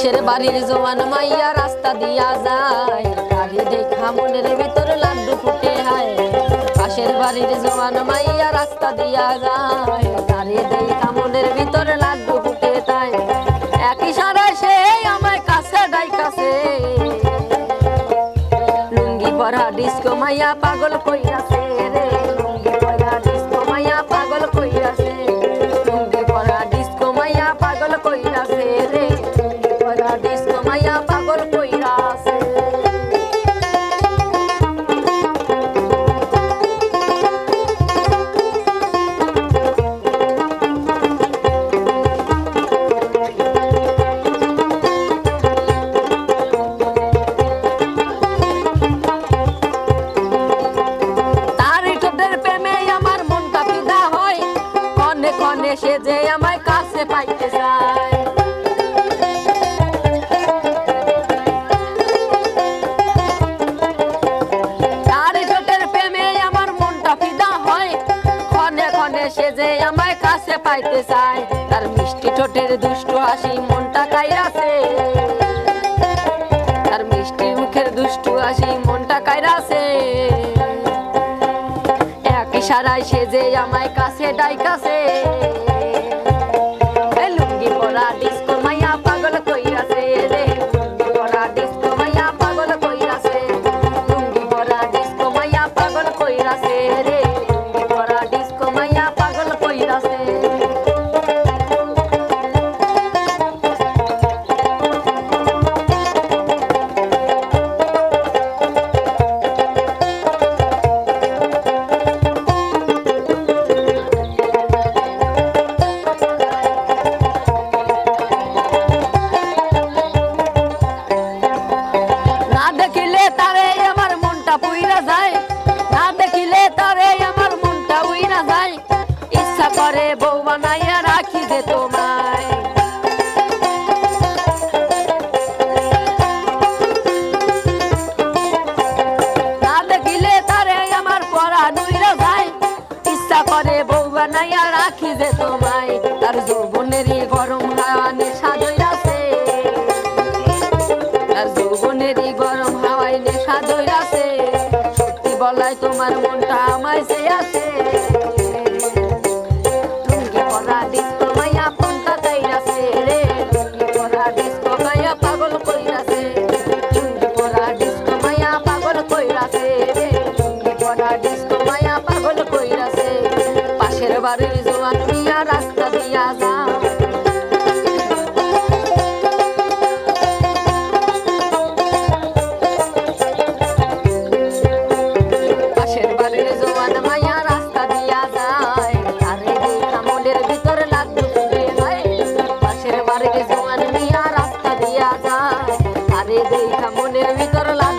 পাশের বাড়ির জোয়ান মাইয়া রাস্তা দিয়া যায়। গাড়ি দেখা মনের ভিতর লাড্ডু ফুটে হায়। পাশের বাড়ির জোয়ান মাইয়া রাস্তা দিয়া যায়। গাড়ি দেখা মনের ভিতর লাড্ডু ফুটে তাই। একই সারায় সে আমায় কাছে ডাই কাছে লুঙ্গি পরা ডিস্কো মাইয়া পাগল কইরাছে রে। সে যে আমায় কাছে পাইতে চায়। সে যে আমায় কাছে পাইতে চায়। তার মিষ্টি ঠোঁটের দুষ্ট হাসি মনটা কাইরাছে। এক সেজে আমায় কাছে ডাই কাছে লুঙ্গি পরা বানাইয়া রাখি দে তোমায়। তার যৌবনেরই গরম হাওয়ানে সাজইরাছে আর যৌবনেরই গরম হাওয়ায় নেশা ধইরাছে। সত্যি বলাই তোমার মনটা আমায় সে আছে। লুঙ্গি পরা ডিস্কো মাইয়া রাস্তা দিয়া পাশের বাড়ির জোয়ান মাইয়া রাস্তা দিয়া যায়। আরে মনের ভিতর লাড্ডু ফুটে যায়। পাশের বাড়ির জোয়ান মিয়া রাস্তা দিয়া যায়। আরে দেখা মনের ভিতর লাড্ডু